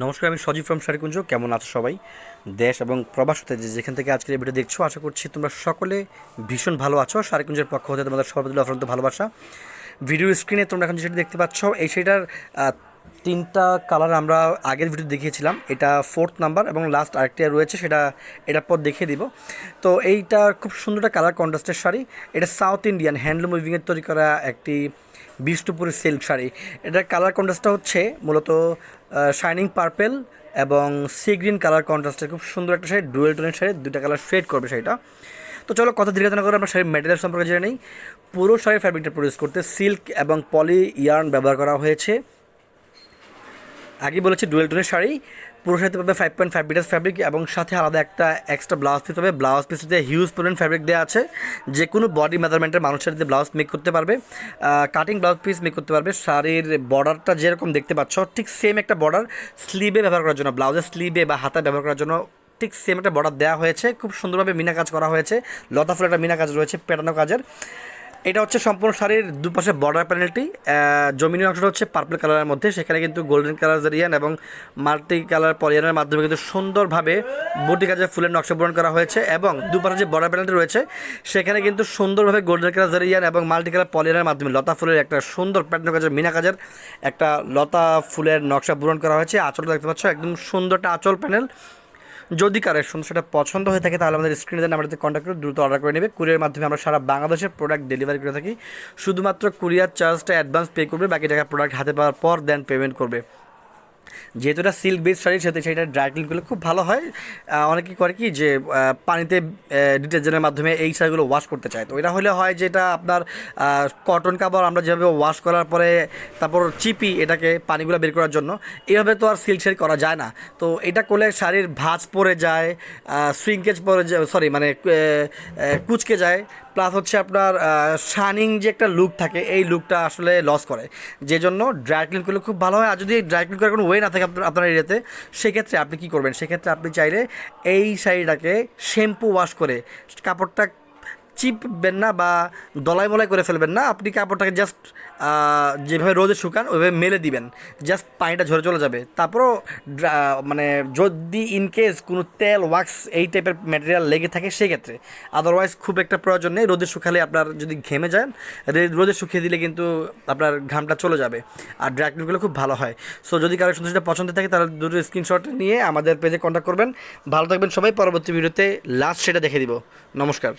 নমস্কার, আমি সজীব ফ্রম শারিকুঞ্জ কেমন আছো সবাই? দেশ এবং প্রবাস হতে যে যেখান থেকে আজকের ভিডিও দেখছ, আশা করছি তোমরা সকলে ভীষণ ভালো আছো। শারিকুঞ্জের পক্ষ হতে তোমাদের সর্বদিল অফরন্ত ভালোবাসা। ভিডিও স্ক্রিনে তোমরা এখন যেটা দেখতে পাচ্ছ, এই সেইটার তিনটা কালার আমরা আগের ভিডিও দেখিয়েছিলাম। এটা ফোর্থ নাম্বার এবং লাস্ট আরেকটা রয়েছে, সেটা এটার পর দেখিয়ে দিব। তো এইটা খুব সুন্দর একটা কালার কন্ট্রাস্টের শাড়ি। এটা সাউথ ইন্ডিয়ান হ্যান্ডলুম উইভিংয়ের তৈরি করা একটি বিষ্ণুপুরের সিল্ক শাড়ি। এটার কালার কন্ট্রাস্টটা হচ্ছে মূলত শাইনিং পার্পেল এবং সি গ্রিন কালার কন্ট্রাস্টের খুব সুন্দর একটা শাড়ি ডুয়েল টোনের শাড়ি দুটা কালার শেড করবে শাড়িটা। তো চলো কথা দীর্ঘাতনা করে আমরা শাড়ির ম্যাটেরিয়াল সম্পর্কে জেনে নিই। পুরো শাড়ির ফ্যাব্রিকটা প্রডিউস করতে সিল্ক এবং পলি ইয়ার্ন ব্যবহার করা হয়েছে। আগে বলেছি ডুয়েল টোনের শাড়ি পুরো সাথে পাবে five point five metre fabric এবং সাথে আলাদা একটা এক্সট্রা ব্লাউজ পিস হবে। ব্লাউজ পিসে হিউজ পরিমাণ ফ্যাব্রিক দেওয়া আছে। যে কোনো বডি মেজারমেন্টের মানুষের যে ব্লাউজ মেক করতে পারবে। কাটিং ব্লাউজ পিস মেক করতে পারবে। শাড়ির বর্ডারটা যেরকম দেখতে পাচ্ছ, ঠিক সেম একটা বর্ডার স্লিভে ব্যবহার করার জন্য ব্লাউজের স্লিভে বা হাতে ব্যবহার করার জন্য ঠিক সেম একটা বর্ডার দেওয়া হয়েছে। খুব সুন্দরভাবে মিনা কাজ করা হয়েছে। লতা ফুলের একটা মিনা কাজ রয়েছে, পেটানো কাজের। এটা হচ্ছে সম্পূর্ণ শাড়ির দুপাশে বর্ডার প্যানেলটি জমিনের অংশটা হচ্ছে পার্পল কালারের মধ্যে। সেখানে কিন্তু গোল্ডেন কালার জারিয়ান এবং মাল্টি কালার পরিয়ানের মাধ্যমে কিন্তু সুন্দরভাবে বুটি কাজে ফুলের নকশা পূরণ করা হয়েছে এবং দুপাশে যে বর্ডার প্যানেলটি রয়েছে, সেখানে কিন্তু সুন্দরভাবে গোল্ডেন কালার জারিয়ান এবং মাল্টি কালার পলিয়ানের মাধ্যমে লতা ফুলের একটা সুন্দর প্যাটার্ন কাজের মিনা কাজের একটা লতা ফুলের নকশা পূরণ করা হয়েছে। আঁচলটা দেখতে পাচ্ছ, একদম সুন্দর একটা আঁচল প্যানেল যদি কারেকশন সেটা পছন্দ হয়ে থাকে, তাহলে আমাদের স্ক্রিনে দেন আমাদের কন্ট্যাক্ট করে দ্রুত অর্ডার করে নেবে। কুরিয়ার মাধ্যমে আমরা সারা বাংলাদেশের প্রোডাক্ট ডেলিভারি করে থাকি। শুধুমাত্র কুরিয়ার চার্জটা অ্যাডভান্স পে করবে, বাকি টাকা প্রোডাক্ট হাতে পাওয়ার পর দেন পেমেন্ট করবে। যেহেতু এটা সিল্ক বেস শাড়ি সেহেতু সেটা ড্রাই ক্লিন করলে খুব ভালো হয় অনেকে করে কি যে পানিতে ডিটারজেন্টের মাধ্যমে এই শাড়িগুলো ওয়াশ করতে চায়। তো এটা হলে হয় যে এটা আপনার কটন কাপড় আমরা যেভাবে ওয়াশ করার পরে তারপর চিপি এটাকে পানিগুলো বের করার জন্য এইভাবে তো আর সিল্ক শাড়ি করা যায় না। তো এটা করলে শাড়ির ভাঁজ পড়ে যায় শ্রিঙ্কেজ পড়ে যায় সরি মানে কুচকে যায় প্লাস হচ্ছে আপনার শানিং যে একটা লুক থাকে, এই লুকটা আসলে লস করে। যে জন্য ড্রাই ক্লিন করলে খুব ভালো হয়। আর যদি ড্রাই ক্লিন করার কোনো ওয়ে না থাকে আপনার আপনার এরিয়াতে সেক্ষেত্রে আপনি কী করবেন? সেক্ষেত্রে আপনি চাইলে এই শাড়িটাকে শ্যাম্পু ওয়াশ করে, কাপড়টা চিপবেন না বা দলাই মলাই করে ফেলবেন না। আপনি কাপড়টাকে জাস্ট যেভাবে রোদে শুকান, ওইভাবে মেলে দিবেন। জাস্ট পানিটা ঝরে চলে যাবে। তারপরও মানে যদি ইনকেস কোনো তেল ওয়াক্স এই টাইপের ম্যাটেরিয়াল লেগে থাকে, সেক্ষেত্রে। আদারওয়াইজ খুব একটা প্রয়োজন নেই। রোদে শুকালে আপনার যদি ঘেমে যান রোদে শুকিয়ে দিলে কিন্তু আপনার ঘামটা চলে যাবে। আর ড্রাইক্লিনগুলো খুব ভালো হয়। সো যদি কারও সুন্দর পছন্দ থাকে, তাহলে দুটো স্ক্রিনশট নিয়ে আমাদের পেজে কন্ট্যাক্ট করবেন। ভালো থাকবেন সবাই। পরবর্তী ভিডিওতে লাস্ট সেটা দেখে দিব। নমস্কার।